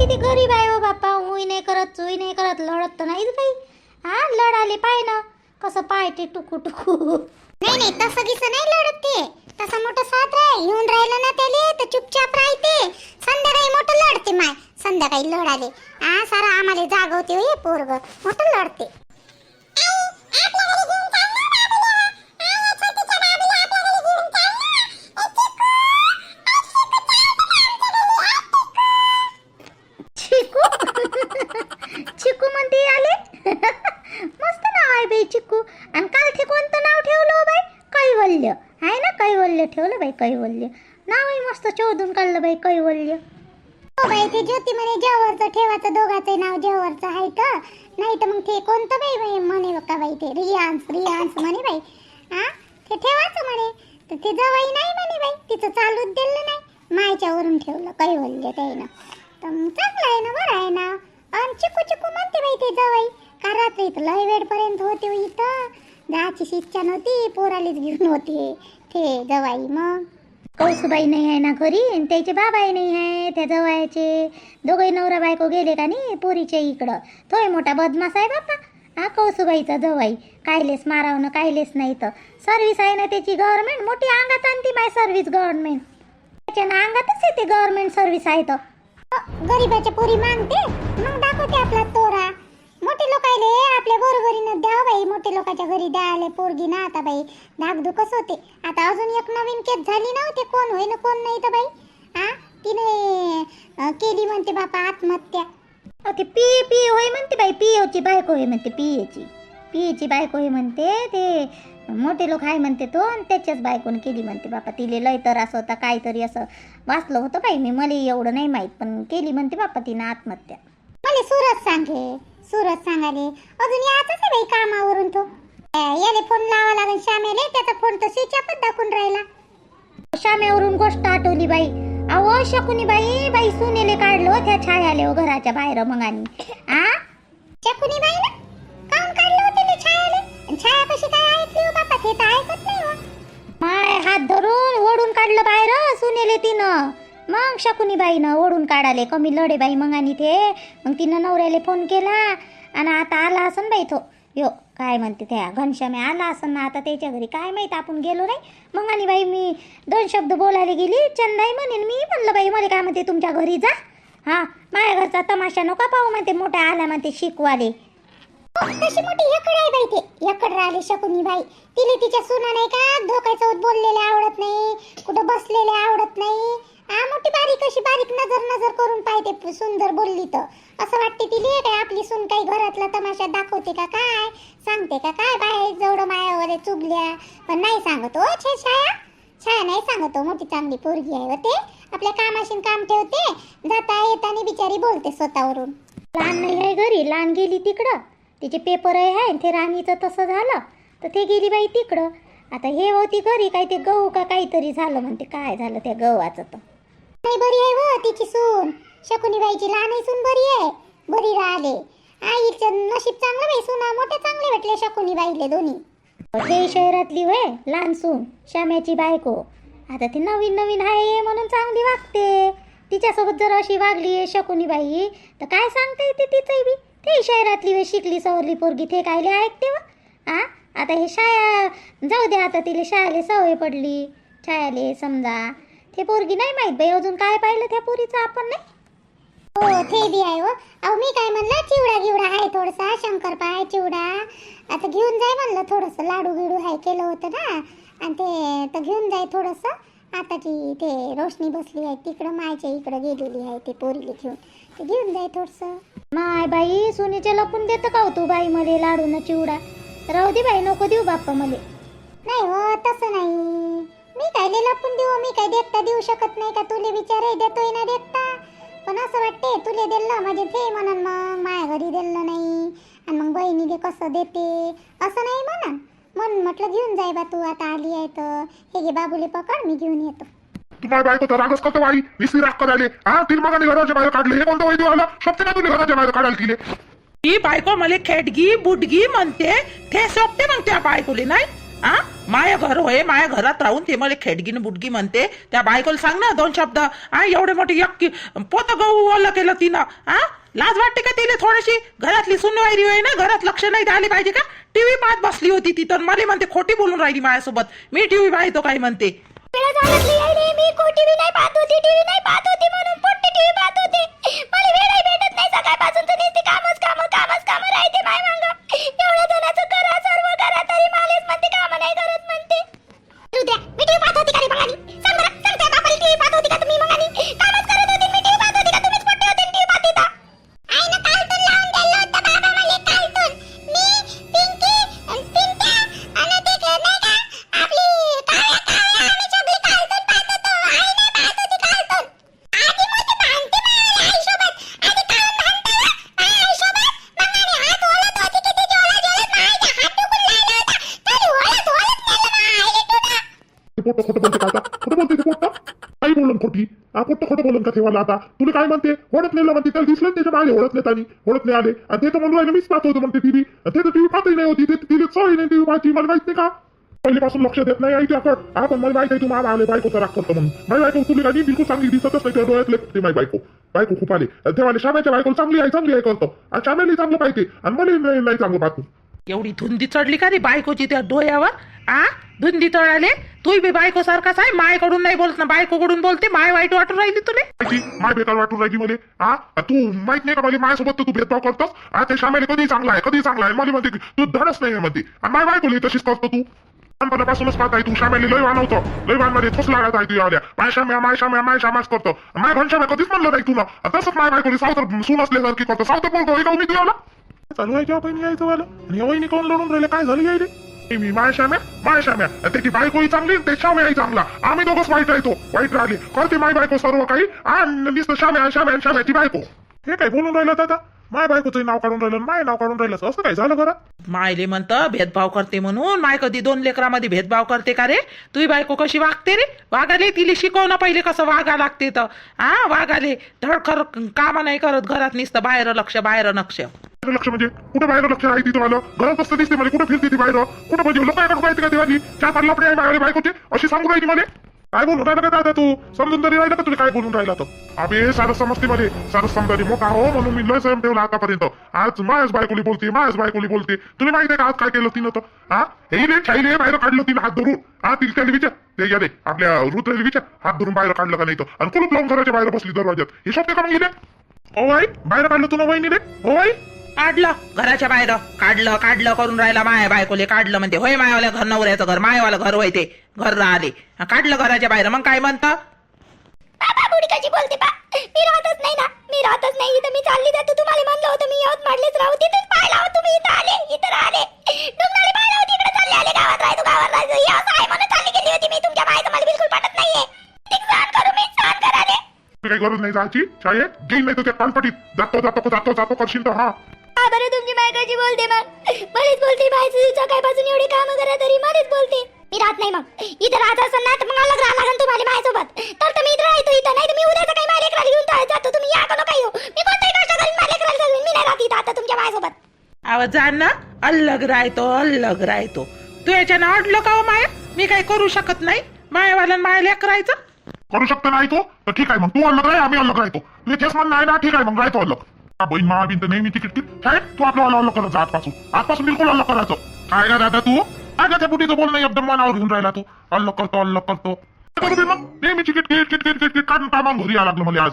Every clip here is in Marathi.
किती गरीब आहे हो बाप्पा. उई नाही करत चुई नाही करत लढत तर नाहीच बाई. हा लढाले पाय ना. कसं पायते टुकू टुकू. नाही नाही तसं गिसं नाही लढत ते. तसं मोठं साथ राह येऊन राहिलं ना त्याले तर चुपचाप राहते. संध्याकाळी मोठं लढते माय. संध्याकाळी लढाले. आ सारा आम्हाला जागवते हो पोरग. मोठं लढते. कैवल्य. नावही मस्त शोधून काढलं बाई कैवल्य. हो बाई ते ज्योती म्हणे जेवरचं ठेवायचं दोघाचं नाव जेवरचं आहे का? नाही तर मग ते कोणतं बाई बाई म्हणे का बाई ते रियांस रियांस म्हणे बाई. हा ते ठेवायचं म्हणे. तर ते जवाई नाही म्हणे बाई तिचं चालूच दिलं नाही. मायच्यावरून ठेवलं कैवल्य त्यानं तर मग चांगलं आहे ना बरं आहे ना. आणि चिकू चिकू म्हणते बाई ते जवाई का रात्री इथं लय वेळपर्यंत होते हो इथं? जायची इच्छा नव्हती पोरालीच घेऊन होते. ते जवाई मग? कौसुबाई नाही आहे ना घरी आणि त्याचे बाबाही नाही आहे त्या जवळचे दोघे नवरा बायको गेले का नाही पोरीच्या इकडं? तोय मोठा बदमाश आहे बाप्पा. हा कौसुबाईचा जवाई कायलेस मारावं काहीलेच कायलेस नाही तर. सर्व्हिस आहे ना त्याची गव्हर्नमेंट मोठी अंगात आणती बाय सर्व्हिस गव्हर्नमेंट त्याच्या अंगातच येते गव्हर्नमेंट सर्व्हिस आहे तर. गरीबाच्या पोरी मागते मग दाखवते आपला तोरा. मोठे लोकायले आपल्या बरोबरीनं द्या हो बाई मोठे लोकांच्या घरी द्यायला पोरगी ना आता बाई धाकधुकच होते? आता अजून एक नवीन केस झाली ना हो ते कोण होय ना कोण नाही तर बाई? हा तिने केली म्हणते बापा आत्महत्या. ते पी पी होय म्हणते बाई पीओची बायको होय म्हणते पीएची पीएची बायको होय म्हणते ते मोठे लोक आहे म्हणते तो आणि त्याच्याच बायकोन केली म्हणते बापा. तिले लय तर असं होता काहीतरी असं वाचलं होतं बाई मी मला एवढं नाही माहीत पण केली म्हणते बापा तिनं आत्महत्या. मला सुरत सांगे सूरज सांगाले अजून याचाच आहे बाई कामावरून तो. याले फोन लावा लागेल श्यामेले त्याचा फोन तर स्विचअपच दाखवून राहिला. श्यामेवरून गोष्ट आठवली बाई. अहो शकुनी बाई बाई सुनेले काढलो त्या छायाले हो घराच्या बाहेर मगानी. आ? शकुनी बाई ना काम काढलं होते ते छायाले? छाया कशी काय ऐकली हो बापा ते तर ऐकत नाही हो माय हात धरून ओढून काढलं बाहेर सुनेले तिनं. मग शकुनी बाईनं ओढून काढाले. कमी लढे बाई मग आणि ते. मग तिनं नवऱ्याला फोन केला आणि आता आला असन बाई तो. यो काय म्हणते त्या? घनश्यामे आला असन ना आता त्याच्या घरी. काय माहीत आपण गेलो नाही? मग आणि बाई मी दोन शब्द बोलायला गेली. चंदाई म्हणेन मी म्हणलं बाई मला काय म्हणते तुमच्या घरी जा. हा माझ्या घरचा तमाशा नका पाहू म्हणते. मोठा आला म्हणते शिकवाले. कशी तशी मोठी एकड आहे बाई ते. एकड राहिली शकुनी बाई तिले तिच्या सुना नाही का धोकायचं बोललेले आवडत नाही कुठं बसलेले आवडत नाही. आ मोठी बारीक अशी बारीक नजर नजर करून पाहिजे सुंदर बोलली तर. असं वाटते तिले काय आपली सून काही घरातला तमाशा दाखवते का काय? सांगते का काय? बाहेर जेवढं मायावर चुगल्या. पण नाही सांगत हो छे छाया. छाया नाही सांगत हो मोठी चांगली पोरगी आहे हो ते. आपल्या कामाशीन काम ठेवते. जाता येताना बिचारी बोलते स्वतःवरून. लहान नाही आहे घरी लहान गेली तिकडं. तिचे पेपर आहे ते राणीचं तसं झालं. तर ते गेली बाई तिकडं. आता हे होती घरी काय ते गहू का काहीतरी झालं म्हणते. काय झालं त्या गव्हाचं तर? बरी आहे व तिची सून. शकुनीबाईची लहान सून बरी आहे. बरी राहिले. आईचं नशीब चांगलं बाई सुना मोठे चांगले भेटले शकुनीबाईले दोन्ही. ते शहरातली होय लहान सून श्याम्याची बायको. आता ती नवीन नवीन आहे म्हणून चांगली वागते. तिच्यासोबत जर अशी वागली आहे शकुनी बाई तर काय सांगता येते तिचंही बी? ते शहरातली वे शिकली सवरली पोरगी ते कायले ऐकते व? आ? आता हे शाळा जाऊ दे आता तिला शाळेला सवय पडली. शाळेले समजा ते पोरगी नाही माहीत बाई अजून काय पाहिलं त्या पोरीचं आपण नाही? हो ते बी आहे व अहो मी काय म्हणलं चिवडा गिवडा आहे थोडसा शंकरपाय चिवडा. आता घेऊन जाय म्हणलं थोडंसं लाडू गिडू आहे केलं होतं ना. आणि ते तर घेऊन जाय थोडंसं. आता ती ते रोशनी बसली आहे तिकडं मायच्या इकडं गेलेली आहे ते पोरीला घेऊन. ते घेऊन जाय थोडंसं. माय बाई सोनीच्या लपून देतं का हो तू बाई मले लाडू न चिवडा? राहू दे बाई नको देऊ बाप्पा मले. नाही हो तसं नाही. मी काय लय लपून देऊ मी काय देखता देऊ शकत नाही का? तुले विचारे देतोय ना देखता. पण असं वाटते तुले दिलं म्हणजे ते म्हणन मग माझ्या घरी दिलं नाही. आणि मग बहिणी दे कसं देते? असं नाही म्हणन म्हणून म्हटलं घेऊन जाय बा तू आता आली आहे तर. हे घे बाबूले पकड मी घेऊन येतो. तुम्हाला बायको तर रागच कसं बाई. विसरी राग करायले. हा तीन मगाने घराच्या बाहेर काढले. हे कोणतं वैद्य आला? शक्य नाही तुला घराच्या बाहेर काढायला तिले? ही बायको मला खेटगी बुडगी म्हणते. ते सोपते मग त्या बायकोले नाही? हा? माया घर होय माया घरात राहून ते मला खेडगीन न बुडगी म्हणते. त्या बायकोला सांग ना दोन शब्द. हा एवढे मोठे यक्की पोत गहू ओलं केलं तिनं. हा लाज वाटते का तिला थोडीशी? घरातली सुनवायरी होय ना घरात लक्ष नाही द्यायला पाहिजे का? टीव्ही पाहत बसली होती ती तर. मला म्हणते खोटी बोलून राहिली माझ्यासोबत मी टीव्ही पाहतो काय म्हणते. वेळा झाल्यातली यायले मी को नाही पाहत होती? टीव्ही नाही पाहत होती म्हणून टीव्ही मला वेळही भेटत नाही. सकाळपासून तर नुसती कामच काम कामच काम राहते माय मांग. एवढ्या करा सर्व करा तरी मालेच म्हणते काम नाही करत म्हणते. मी टीव्ही पाहत होती का रे मगानी सांग बरं सांग त्या टीव्ही पाहत होती का तुम्ही मगानी? कामच करत खोटं बोलून का ठेवायला आता? तुला काय म्हणते? ओळखलेलं म्हणते त्याला दिसलं त्याच्या बाहेर ओळखले त्यांनी. ओळखले आले. आणि ते तर म्हणून राहिलं मीच पाहत होतो म्हणते टीव्ही ते तर टीव्ही पाहतही नाही होती. तिथे तिला नाही टीव्ही पाहायची मला माहीत नाही का? पहिल्यापासून लक्ष देत नाही आई आपण. आपण मला माहिती आहे तू मला आले बायकोचा राग करतो म्हणून. माझी बायको तुला काही बिलकुल चांगली दिसतच नाही डोळ्यातले. ते माझी बायको. बायको खूप आले. तेव्हा शाम्याच्या बायको चांगली आहे चांगली आहे करतो. आणि शाम्याला चांगलं पाहिजे. आणि मला नाही चांगलं पाहतो. एवढी धुंदी चढली का रे बायकोची त्या डोळ्यावर? आ? धुंदी चढाले तू बी बायको सारखाच आहे मायकडून नाही बोलत ना बायकोकडून बोलते माय वाईट वाटून राहिली तुले माहिती? माय बेकार वाटून राहिली मला. हा तू माहीत नाही का मला माझ्यासोबत तर तू भेदभाव करतोस? हा ते शामेले कधी चांगला आहे कधी चांगला आहे. मला म्हणते की तू धडच नाही आहे म्हणते. आणि माय बायकोली तशीच करतो तू. लहानपणापासूनच पाहत आहे तू शामेली लय वानवतो. लय वानमध्ये तोच लागत आहे तू यावल्या माय श्याम्या माय श्याम्या माय श्यामाच करतो. माय घनशाम्या कधीच म्हणलं नाही तुला. तसंच माय बायकोली सावतर सून असल्यासारखी करतो. सावतर बोलतो एका मी तू तुला चालू आहे जेव्हा बहिणी यायचं वाला. आणि या वहिनी कोण लढून राहिले? काय झालं यायले? ए, मी माय श्याम्या माय श्याम्या. आणि त्याची बायकोही चांगली आणि ते शाम्याही चांगला. आम्ही दोघंच वाईट राहतो. वाईट राहिले. करते माय बायको सर्व काही? आणि नुसतं शाम्या शाम्या आणि शाम्याची बायको. हे काय बोलून राहिलं दादा माय बायकोचं नाव काढून राहिलं माय नाव काढून राहिलं असं काय झालं घरात? मायले म्हणतं भेदभाव करते म्हणून. माय कधी दोन लेकरामध्ये भेदभाव करते का रे? तुझी बायको कशी वागते रे? वागाले तिला शिकव ना पहिले कसं वागा लागते तर. हा वागाले. धडखर कामा नाही करत घरात नुसतं बाहेर लक्ष बाहेर लक्ष बाहेर लक्ष म्हणजे? कुठं बाहेर लक्ष आहे तिथं मला घरात असतं दिसते मला कुठं फिरते ती बाहेर? कुठं म्हणजे? लोकांकडे माहिती का देवाली चार पाच लपडे आहे माझ्या बायकोचे. अशी सांगून राहिली मला. काय बोलून राहिलं का दादा तू? समजून तरी राहिलं का तुला काय बोलून राहिला तर अबे सारं समजते मध्ये सारं समजारी मोठा हो म्हणून मी लय स्वयं ठेवला आतापर्यंत. आज माझ्याच बायकोली बोलते माझ्याच बायकोली बोलते. तुला माहिती आहे का आज काय केलं तिनं तर? हा? हेले छाईले बाहेर काढलं तिला हात धरून. हा तिला त्याला विचार ते या आपल्या रुद्राला विचार हात धरून बाहेर काढलं का नाही तर? आणि कुलूप लावून घराच्या बाहेर बसली दरवाज्यात. हे शोधते का मग गेले ओ आई बाहेर काढलं तुला वहिनी रे ओ आई काढलं घराच्या बाहेर. काढलं काढलं करून राहिला माय बायकोले. काढलं म्हणते होय मायवाल्या घर नवऱ्याचं घर मायवालं घर होय ते. घर राहिले. काढलं घराच्या बाहेर. मग काय म्हणतं? बाबा बोलते बा मी राहतच नाही ना. मी राहतच नाही इथं. मी चालली जातो. तुम्हाला म्हणलं होतं मी यवत माडलेच राहू. तिथून पाहिला हो तुम्ही. इथं आले. इथं पाहिलं होती इकडे चालले. आले गावात. राहतो गावात हे असं आहे म्हणून चालली गेली होती मी. तुमच्या बायचं मला बिलकुल पटत नाहीये. एक सहन करू मी. सहन कराले तुला काही गरज नाही जायची शाळे घेईन नाही तर त्या कानपटीत जातो जातो जातो जातो करशील तर हा. का बरं तुमची बोलते मग. मलाच बोलते सकाळपासून एवढे काम करा तरी मलाच बोलते. मी राहत नाही मग. इथं राहत असेल ना तर मग अलग राहा लागेल तुम्हाला माझ्यासोबत. तर तर मी इथं राहतो इथं. नाही तर मी उद्याचं काही माझ्या लेकराला घेऊन जातो. तुम्ही या का नको येऊ मी कोणताही कष्ट करीन माझ्या लेकराला घालून मी नाही राहत इथं आता तुमच्या माझ्यासोबत. आवाज ना. अल्लग राहतो अल्लग राहतो. तू याच्यानं अडलं का हो माया? मी काही करू शकत नाही. मायावाला माया लेकरायचं करू शकतो नाही तो? तर ठीक आहे मग. तू अलग राह आम्ही अलग राहतो. तुझे तेच म्हणणं आहे ना ठीक आहे मग. राहतो अलग. हा बहीण मामा बिन तर नेहमी तिकीट शाळेत तू आपलं अलग अलग करायचं आजपासून आजपासून बिलकुल अलग करायचं. काय ना दादा तू? काय का त्या बुटीचं बोल नाही एकदम मनावर घेऊन राहिला तू. अलग करतो अलग करतो. मग? नेहमी ticket kit kit kit kit kit काढून कामावर घरी यायला लागलं मला आज.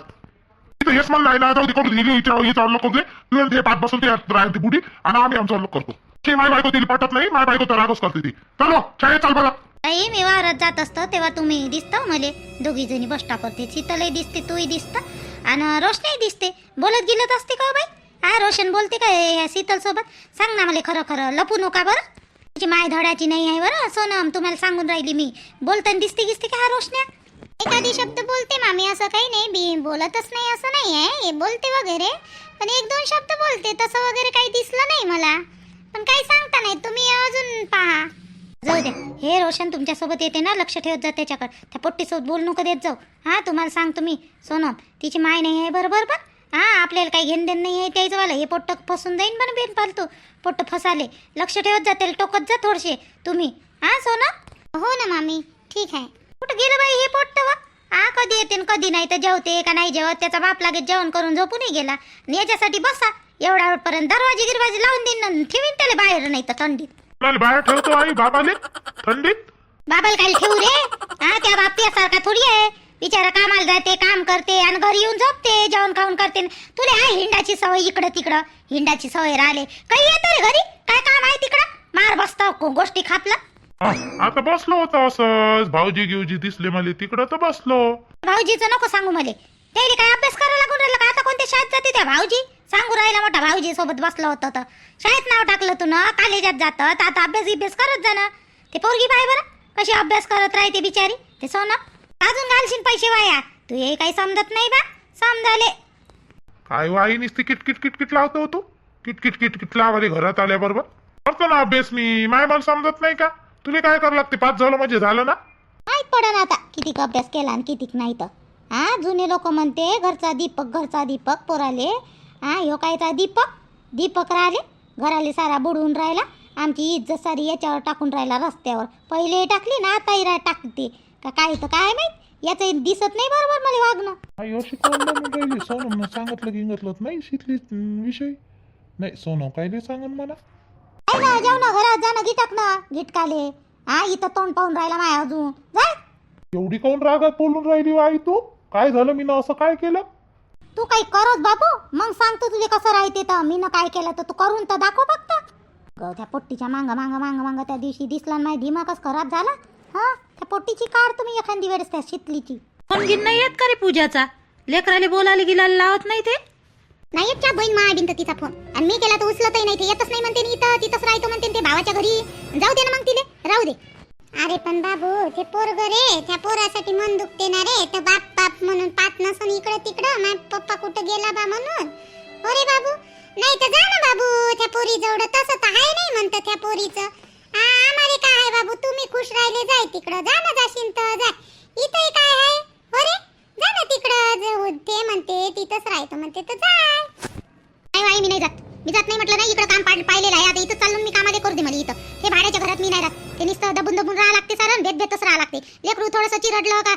तिथं हेच आहे ना जाऊ दे करू दे. हिचं हिचं अलग करू दे. तू ते पाच बसून ते राहते ती बुटी आणि आम्ही आमचं अलग करतो. ते माय बायको तिला पटत नाही माय बायको तर रागच करते ती. चलो शाळेत चाल बघा आई मी वावरात जात असतो तेव्हा तुम्ही दिसता मले? दोघी जणी बस स्टॉपवरती शीतलही दिसते तूही दिसता. आणि रोशनही दिसते. बोलत गेलत असते का हो बाई? हा रोशन बोलते का या शीतल सोबत? सांग ना मला खरं खरं लपू नका बरं. तिची माय धडाची नाही आहे बरं? सोनम तुम्हाला सांगून राहिली मी. बोलताना दिसते गिसते का हा रोशन्या एखादी शब्द बोलते मामी असं काही नाही. बी बोलतच नाही असं नाही आहे. हे बोलते वगैरे. पण एक दोन शब्द बोलते तसं वगैरे काही दिसलं नाही मला. पण काही सांगता नाही. तुम्ही अजून पहा. जाऊ द्या हे रोशन तुमच्यासोबत येते ना? लक्ष ठेवत जा त्याच्याकडे. त्या पोट्टीसोबत बोलू नको देत जाऊ. हा तुम्हाला सांग तुम्ही सोनम तिची माय नाही आहे बरोबर पण? हा आपल्याला काही घेणं देणं नाही आहे त्याचं वाला हे पोट्ट फसून जाईन पण बेन फालतू पोट्ट फसाले. लक्ष ठेवत जा त्याला. टोकत जा थोडसे. तुम्ही. हा सोनम? हो ना मामी. ठीक आहे. कुठं गेलं बाई हे पोट्ट वा? हा कधी येते कधी नाही तर जेवते का नाही जेवत? त्याचा बाप लागेल जेवण करून झोपूनही गेला. आणि याच्यासाठी बसा. एवढ्या वेळपर्यंत दरवाजे गिरवाजे लावून देईन ठेवीन त्याला बाहेर नाही तर थंडीत. मला बाहेर ठेवतो आई बाबाले थंडीत? बाबाला काय ठेवू रे हा त्या बापयासारखा थोडी आहे. बिचारा कामाला जाते काम करते आणि घरी येऊन झोपते जेवण खाऊन करते. तुला आहे हिंडाची सवय इकडं तिकडं? हिंडाची सवय राहिले. काही येतं रे घरी? काय काम आहे तिकडं? मार बसता गोष्टी खापला. आता बसलो होतो असंच. भाऊजी गिवजी दिसले मला तिकडं तर बसलो. भाऊजीचं नको सांगू मले. त्याला काय अभ्यास करायला लागून राहिलं का? आता कोणत्या शाळेत जाते त्या भाऊजी? सांगू राहिला मोठा भाऊजी सोबत बसलं होतं तर. शाळेत नाव टाकलं तू ना कॉलेजात जातं तर आता अभ्यास बिभ्यास करत जा ना. ते पोरगी पाय बरं कशी अभ्यास करत राहते बिचारी ते सोनं. अजून घालशील पैसे वाया. तू हे काही समजत नाही बा समजाले. काय वाई नुसती किटकिट किटकिट लावतो तू. किटकिट किटकिट लावाले घरात आल्याबरोबर. करतो ना अभ्यास मी माय मला समजत नाही का? तुला काय करावं लागते पाच झालं म्हणजे झालं ना? माहीत पडन आता कितीक अभ्यास केला आणि कितीक नाही तर. हा जुने लोक म्हणते घरचा दीपक घरचा दीपक पोराले. हा ह्यो कायचा दीपक? दीपक राहिले घराले सारा बुडवून राहिला. आमची इज्जत सारी याच्यावर टाकून राहिला रस्त्यावर. पहिले टाकली ना आताही रा टाकते. का काय तर काय माहीत? याचं दिसत नाही बरोबर मला वागणं. राहिली सोनम सांगितलं गिंगतलं नाही शिकली विषय? नाही सोनम कायले सांगन मला. काय ना जाऊ ना घरात जा ना गिटक ना गिटकाले. हा इथं तोंड पाहून राहिला माय अजून. जा. एवढी कोण रागात बोलून राहिली हो आई तू? काय झालं मी असं काय केलं? तू काही करत बाबू? मग सांगतो तुझे कसं राहते तर. मी ना काय केलं तर तू करून तर दाखव फक्त. ग त्या पोट्टीच्या मांग मांग मांग मांग त्या दिवशी दिसला माझ्या दिमागच खराब झाला. हा? त्या पोट्टीची काढ तुम्ही एखादी वेळेस त्या शितलीची. फोन गिन नाही येत का रे पूजाचा? लेकराले बोलायला गिलायला लावत नाही ते? नाही येत बहीण मा बिंत तिचा फोन. आणि मी केला तर उचलतही नाही ते. येतच नाही म्हणते नी इथं. तिथंच राहतो म्हणते ते भावाच्या घरी. जाऊ दे ना मग तिले. राहू दे. अरे पण बाबू ते पोरग रे. त्या पोरासाठी मन दुखते ना रे. तर बाप बाप म्हणून नसून इकडं तिकडं माझा पप्पा कुठं गेला बा म्हणून. अरे बाबू नाही तर जा ना बाबू त्या पोरी जवळ तसं तर आहे नाही म्हणतं त्या पोरीचं. आम्हाला काय आहे बाबू तुम्ही खुश राहिले जाय तिकडं. जा ना जाशील तर जा. इथंही काय आहे? अरे जा ना तिकडं. ते म्हणते तिथंच राहतो म्हणते तर जाय नाही आई मी नाही जात. मी जात नाही म्हटलं नाही इकडं काम पाहिलेलं आहे. आता इथं चालून मी कामाले करू दे मला इथं. हे भाड्याच्या घरात मी नाही राहत. ते नुसतं दबून दबून राहा लागते सारण भेट भेटच राहा लागते. लेकरू थोडंसं चिरडलं का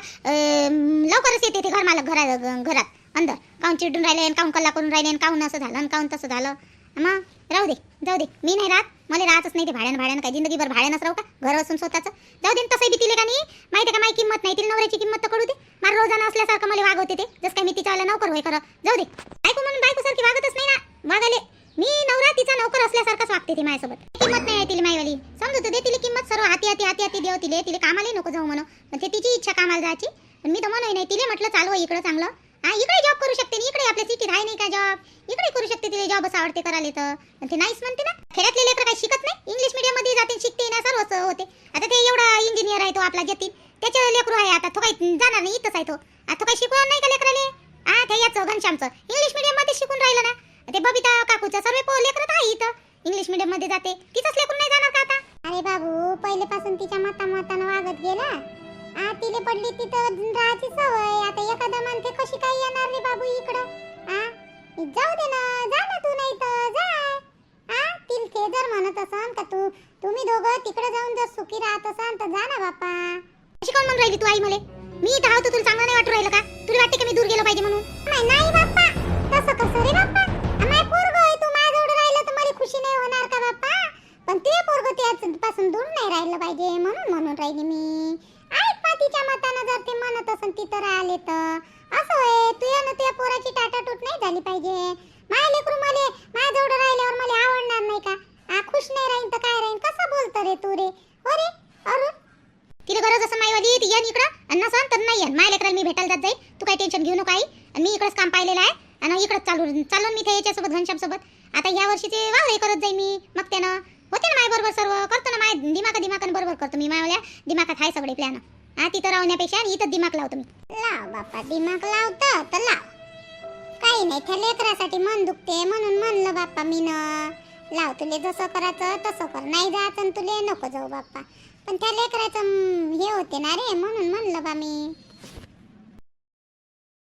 लवकरच येते ते घर मालक घरा घरात. अंदर. काऊन चिडून राहिले आणि काऊन कल्ला करून राहिले आणि काऊन असं झालं काऊन तसं झालं. मग राहू दे जाऊ दे. मी नाही राहत. मला राहतच नाही ते भाड्यानं भाड्यानं काय. जिंदगीभर भाड्यानंच राहू का? घर असून स्वतःचं. जाऊ दे तसंही भीतीले का नाही? माहिती का माझी किंमत नाही. तिला नवऱ्याची किंमत तर कळू दे. मला रोजानं असल्यासारखं मला वागवते ते. जसं काय मी तिच्या नोकर होय खरं. जाऊ दे. बायको म्हणून बायको सारखी वागतच नाही ना. वागाले मी नवरा तिचा नोकर असल्यासारखाच वागते ती माझ्यासोबत. किंमत नाही आहे तिला माईवाली. समजू दे तिला किंमत सर्व हाती हाती हाती हाती देव तिले. तिला कामाला नको जाऊ म्हणून. पण ते तिची इच्छा कामाला जायची. पण मी तर म्हणू नाही तिले म्हटलं चालू आहे इकडं चांगलं. हा इकडे जॉब करू शकते इकडे आपल्या सिटीत आहे नाही का जॉब इकडे करू शकते तिला असं आवडते करायला तर. ते नाहीच म्हणते ना. खेड्यातले लेकर काही शिकत नाही? इंग्लिश मीडियममध्ये जाते शिकते ना सर्वच होते. आता ते एवढा इंजिनियर आहे तो आपला जतीन त्याच्या लेकरू आहे आता. तो काही जाणार नाही इथंच आहे तो. आता काही शिकवणार नाही का लेकराले? हा ते याचं घनश्यामचं. इंग्लिश मीडियममध्ये शिकून राहिलं ना. ते बबिता काकूचं सर्व पो लेकरत आहे इथं. इंग्लिश मीडियममध्ये जाते. तिथंच लेकरून नाही जाणार का आता? अरे बाबू पहिलेपासून तिच्या मता मतानं वागत गेला. आ तिले पडली तिथं राहायची सवय. आता एखादा म्हणते कशी काय येणार रे बाबू इकडं? आ? जाऊ दे ना जा ना तू नाही तर जा. आ? तिल ते जर म्हणत असन का तू तुम्ही दोघं तिकडे जाऊन जर सुखी राहत असाल तर जा ना बापा अशी कोण म्हणून राहिली तू आई मले? मी इथं आहोत तुला चांगलं नाही वाटू राहिलं का? तुला वाटते का मी दूर गेलो पाहिजे म्हणून? नाही नाही बाप्पा. तसं कसं रे बाप्पा माय पोरग आहे तू माझ्याजवळ राहिलं तर मला खुशी नाही होणार का बाप्पा पण ते पोरग त्याच दूर नाही राहिलं पाहिजे म्हणून म्हणून राहिली मी. ऐक पा तिच्या मतानं जर ते म्हणत असन तिथं राहिले तर. असं होय तू ना तुझ्या पोराची टाटाटूट नाही झाली पाहिजे. माझ्या लेकरू मले माझ्याजवळ राहिल्यावर मला आवडणार नाही का? आ खुश नाही राहीन तर काय राहीन? कसं बोलतो रे तू रे? हो रे अरुण? तिला गरज असं माईवाली ती येन इकडं. आणि नसन तर नाही येन माझ्या लेकराला मी भेटायला जात जाईल तू काही टेन्शन घेऊ नको आई. मी इकडंच काम पाहिलेलं आहे. आणि इकडंच चालू चालून मी ते याच्यासोबत घनश्यामसोबत. आता ह्या वर्षीचे वावरे करत जाई मी मग त्यानं होते ना माय बरोबर सर्व? करतो ना माय दिमाका दिमाकान बरोबर करतो मी. मायवाल्या दिमाकात आहे सगळे प्लॅन हा तिथं राहण्यापेक्षा आणि इथं दिमाग लावतो मी. लाव बाप्पा दिमाग लावतं तर लाव. काही नाही त्या लेकरासाठी मन दुखते म्हणून म्हणलं बाप्पा मी ना लाव तुले जसं करायचं तसं कर. नाही जायचं तुले नको जाऊ बाप्पा पण त्या लेकराचं हे होते ना रे म्हणून म्हणलं बा मी.